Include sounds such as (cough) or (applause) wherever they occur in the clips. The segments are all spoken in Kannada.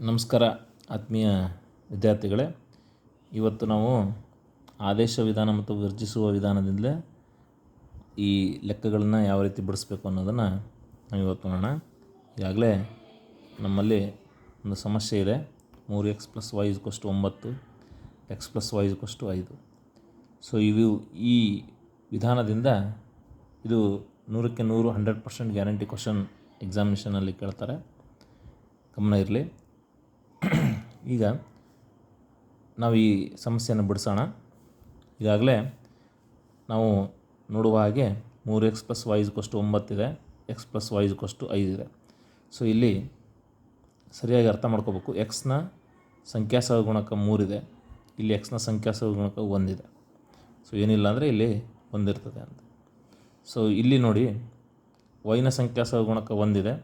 ನಮಸ್ಕಾರ ಆತ್ಮೀಯ ವಿದ್ಯಾರ್ಥಿಗಳೇ. ಇವತ್ತು ನಾವು ಆದೇಶ ವಿಧಾನ ಮತ್ತು ವರ್ಜಿಸುವ ವಿಧಾನದಿಂದಲೇ ಈ ಲೆಕ್ಕಗಳನ್ನು ಯಾವ ರೀತಿ ಬಿಡಿಸ್ಬೇಕು ಅನ್ನೋದನ್ನು ನಾವು ಇವತ್ತು ನೋಡೋಣ. ಈಗಾಗಲೇ ನಮ್ಮಲ್ಲಿ ಒಂದು ಸಮಸ್ಯೆ ಇದೆ. ಮೂರು ಎಕ್ಸ್ ಪ್ಲಸ್ ವೈ ಇಸ್ಕೊಷ್ಟು ಒಂಬತ್ತು, ಎಕ್ಸ್ ಪ್ಲಸ್ ವೈ ಇಸ್ಕೊಷ್ಟು ಐದು. ಸೊ, ಇವು ಈ ವಿಧಾನದಿಂದ ಇದು ನೂರಕ್ಕೆ ನೂರು, ಹಂಡ್ರೆಡ್ ಪರ್ಸೆಂಟ್ ಗ್ಯಾರಂಟಿ ಕ್ವಶನ್ ಎಕ್ಸಾಮಿನೇಷನಲ್ಲಿ ಕೇಳ್ತಾರೆ. ಗಮನ ಇರಲಿ. ಈಗ ನಾವು ಈ ಸಮಸ್ಯೆಯನ್ನು ಬಿಡಿಸೋಣ. ಈಗಾಗಲೇ ನಾವು ನೋಡುವ ಹಾಗೆ ಮೂರು ಎಕ್ಸ್ ಪ್ಲಸ್ ವೈ ಇಸ್ಕೊಷ್ಟು ಒಂಬತ್ತಿದೆ ಎಕ್ಸ್ ಪ್ಲಸ್ ಇಸ್ಕೊಷ್ಟು ಐದಿದೆ ಸೊ ಇಲ್ಲಿ ಸರಿಯಾಗಿ ಅರ್ಥ ಮಾಡ್ಕೋಬೇಕು. ಎಕ್ಸ್ನ ಸಂಖ್ಯಾ ಸಹಗುಣಕ ಮೂರಿದೆ ಇಲ್ಲಿ ಎಕ್ಸ್ನ ಸಂಖ್ಯಾ ಸಹಗುಣಕ ಒಂದಿದೆ ಸೊ ಏನಿಲ್ಲ ಅಂದರೆ ಇಲ್ಲಿ ಒಂದಿರ್ತದೆ ಅಂತ. ಸೊ ಇಲ್ಲಿ ನೋಡಿ ವೈನ ಸಂಖ್ಯಾ ಸಹಗುಣಕ ಒಂದಿದೆ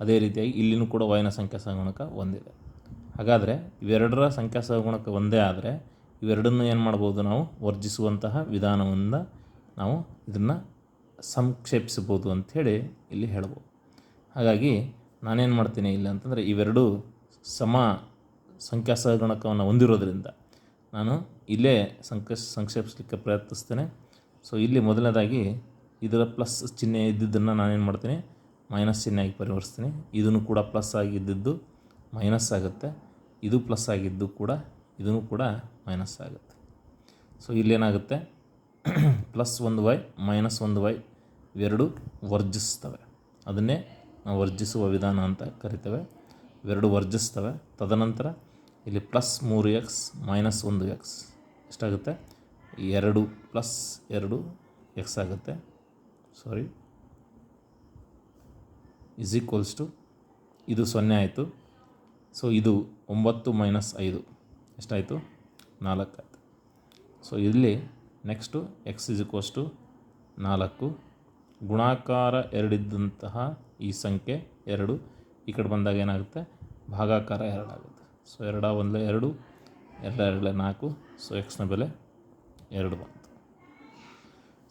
ಅದೇ ರೀತಿಯಾಗಿ ಇಲ್ಲಿನೂ ಕೂಡ ವೈನ ಸಂಖ್ಯಾ ಸಹಗುಣಕ ಒಂದಿದೆ ಹಾಗಾದರೆ ಇವೆರಡರ ಸಂಖ್ಯಾ ಸಹಗುಣಕ ಒಂದೇ ಆದರೆ ಇವೆರಡನ್ನು ಏನು ಮಾಡ್ಬೋದು ನಾವು? ವರ್ಜಿಸುವಂತಹ ವಿಧಾನದಿಂದ ನಾವು ಇದನ್ನು ಸಂಕ್ಷೇಪಿಸ್ಬೋದು ಅಂಥೇಳಿ ಇಲ್ಲಿ ಹೇಳ್ಬೋದು. ಹಾಗಾಗಿ ನಾನೇನು ಮಾಡ್ತೀನಿ ಇಲ್ಲ ಅಂತಂದರೆ ಇವೆರಡು ಸಮ ಸಂಖ್ಯಾ ಸಹಗುಣಕವನ್ನು ಹೊಂದಿರೋದ್ರಿಂದ ನಾನು ಇಲ್ಲೇ ಸಂಕ, ಸಂಕ್ಷೇಪಿಸಲಿಕ್ಕೆ ಪ್ರಯತ್ನಿಸ್ತೇನೆ. ಸೊ ಇಲ್ಲಿ ಮೊದಲನೇದಾಗಿ ಇದರ ಪ್ಲಸ್ ಚಿಹ್ನೆ ಇದ್ದಿದ್ದನ್ನು ನಾನೇನು ಮಾಡ್ತೀನಿ? ಮೈನಸ್ ಚಿಹ್ನೆಯಾಗಿ ಪರಿವರ್ತಿಸ್ತೀನಿ ಇದನ್ನು ಕೂಡ ಪ್ಲಸ್ ಆಗಿದ್ದಿದ್ದು ಮೈನಸ್ ಆಗುತ್ತೆ. ಇದು ಪ್ಲಸ್ ಆಗಿದ್ದು ಕೂಡ ಇದೂ ಕೂಡ ಮೈನಸ್ ಆಗುತ್ತೆ. ಸೊ ಇಲ್ಲೇನಾಗುತ್ತೆ? (clears throat) ಪ್ಲಸ್ ಒಂದು ವೈ, ಮೈನಸ್ ಒಂದು ವೈ, ಇವೆರಡು ವರ್ಜಿಸ್ತವೆ. ಅದನ್ನೇ ನಾವು ವರ್ಜಿಸುವ ವಿಧಾನ ಅಂತ ಕರಿತೇವೆ. ಇವೆರಡು ವರ್ಜಿಸ್ತವೆ. ತದನಂತರ ಇಲ್ಲಿ ಪ್ಲಸ್ ಮೂರು ಎಕ್ಸ್, ಮೈನಸ್ ಒಂದು ಎಕ್ಸ್, ಎಷ್ಟಾಗುತ್ತೆ? ಎರಡು ಪ್ಲಸ್ ಎರಡು ಎಕ್ಸ್ ಆಗುತ್ತೆ. ಸಾರಿ ಈಕ್ವಲ್ಸ್ ಟು ಇದು ಸೊನ್ನೆ ಆಯಿತು. ಸೊ ಇದು ಒಂಬತ್ತು ಮೈನಸ್ ಐದು. ಎಷ್ಟಾಯಿತು? ನಾಲ್ಕು ಆಯಿತು. ಸೊ ಇಲ್ಲಿ next x is equals to ನಾಲ್ಕು. ಗುಣಾಕಾರ ಎರಡಿದ್ದಂತಹ ಈ ಸಂಖ್ಯೆ ಎರಡು. ಈ ಕಡೆ ಬಂದಾಗ ಏನಾಗುತ್ತೆ? ಭಾಗಾಕಾರ ಎರಡಾಗುತ್ತೆ ಸೊ ಎರಡ ಒಂದಲೇ ಎರಡು, ಎರಡ ಎರಡಲೇ ನಾಲ್ಕು. ಸೊ ಎಕ್ಸ್ನ ಬೆಲೆ ಎರಡು ಬಂತು.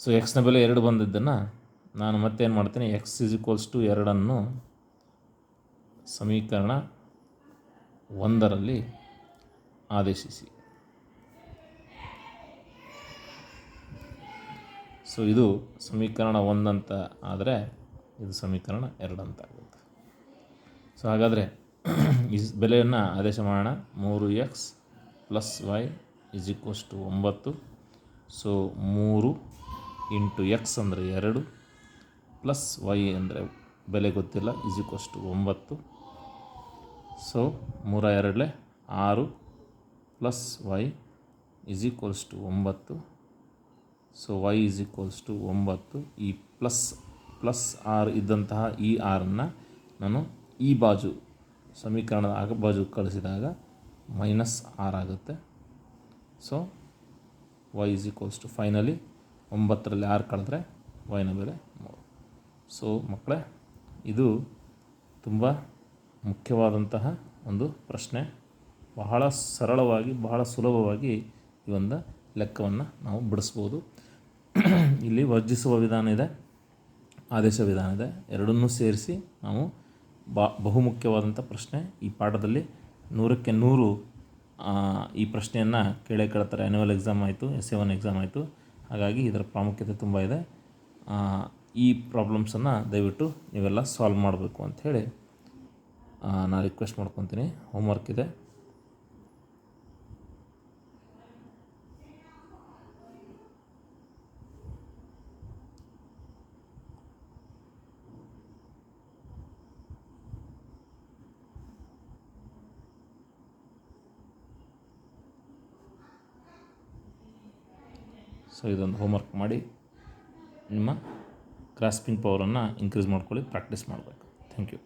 ಸೊ ಎಕ್ಸ್ನ ಬೆಲೆ ಎರಡು ಬಂದಿದ್ದನ್ನು ನಾನು ಮತ್ತೇನು ಮಾಡ್ತೀನಿ? ಎಕ್ಸ್ ಇಸ್ ಈಕ್ವಲ್ಸ್ ಟು ಎರಡನ್ನು ಸಮೀಕರಣ ಒಂದರಲ್ಲಿ ಆದೇಶಿಸಿ. ಸೊ ಇದು ಸಮೀಕರಣ ಒಂದಂತ ಆದರೆ ಇದು ಸಮೀಕರಣ ಎರಡಂತ ಆಗುತ್ತೆ ಸೊ ಹಾಗಾದರೆ (clears throat) ಈ ಬೆಲೆಯನ್ನು ಆದೇಶ ಮಾಡೋಣ. ಮೂರು x plus y is equals to ಒಂಬತ್ತು. ಸೊ ಮೂರು ಇಂಟು ಎಕ್ಸ್ ಅಂದರೆ ಎರಡು. ಪ್ಲಸ್ ವೈ ಅಂದರೆ ಬೆಲೆ ಗೊತ್ತಿಲ್ಲ, ಇಸ್ ಈಕ್ವಸ್ ಟು ಒಂಬತ್ತು. ಸೊ ಮೂರ ಎರಡಲೆ ಆರು plus y is equals to ಒಂಬತ್ತು. So y is equals to ಒಂಬತ್ತು. ಈ ಪ್ಲಸ್ ಪ್ಲಸ್ ಆರ್ ಇದ್ದಂತಹ ಈ ಆರನ್ನು ನಾನು ಈ ಬಾಜು ಸಮೀಕರಣದ ಆಗ ಬಾಜು ಕಳಿಸಿದಾಗ ಮೈನಸ್ ಆರ್ ಆಗುತ್ತೆ. So y is equals to finally ಒಂಬತ್ತರಲ್ಲಿ ಆರು ಕಳೆದ್ರೆ ವೈನ ಬೆಲೆ ಮೂರು. ಸೊ ಮಕ್ಕಳೇ, ಇದು ತುಂಬ ಮುಖ್ಯವಾದಂತಹ ಒಂದು ಪ್ರಶ್ನೆ. ಬಹಳ ಸರಳವಾಗಿ, ಬಹಳ ಸುಲಭವಾಗಿ ಈ ಒಂದು ಲೆಕ್ಕವನ್ನು ನಾವು ಬಿಡಿಸ್ಬೋದು. ಇಲ್ಲಿ ವರ್ಜಿಸುವ ವಿಧಾನ ಇದೆ, ಆದೇಶ ವಿಧಾನ ಇದೆ. ಎರಡನ್ನೂ ಸೇರಿಸಿ ನಾವು ಬಾ ಬಹುಮುಖ್ಯವಾದಂಥ ಪ್ರಶ್ನೆ ಈ ಪಾಠದಲ್ಲಿ ನೂರಕ್ಕೆ ನೂರು ಈ ಪ್ರಶ್ನೆಯನ್ನು ಕೇಳೇ ಕೇಳ್ತಾರೆ. ಆ್ಯನ್ಯುವಲ್ ಎಕ್ಸಾಮ್ ಆಯಿತು ಎಸ್ ಎ ಒನ್ ಎಕ್ಸಾಮ್ ಆಯಿತು. ಹಾಗಾಗಿ ಇದರ ಪ್ರಾಮುಖ್ಯತೆ ತುಂಬ ಇದೆ. ಈ ಪ್ರಾಬ್ಲಮ್ಸನ್ನು ದಯವಿಟ್ಟು ನೀವೆಲ್ಲ ಸಾಲ್ವ್ ಮಾಡಬೇಕು ಅಂಥೇಳಿ ನಾನು ರಿಕ್ವೆಸ್ಟ್ ಮಾಡ್ಕೊತೀನಿ. ಹೋಮ್ವರ್ಕ್ ಇದೆ. ಸೊ ಇದೊಂದು ಹೋಮ್ವರ್ಕ್ ಮಾಡಿ ನಿಮ್ಮ ಗ್ರಾಸ್ಪಿಂಗ್ ಪವರನ್ನು ಇನ್ಕ್ರೀಸ್ ಮಾಡ್ಕೊಳ್ಳಿ ಪ್ರಾಕ್ಟೀಸ್ ಮಾಡಬೇಕು. Thank you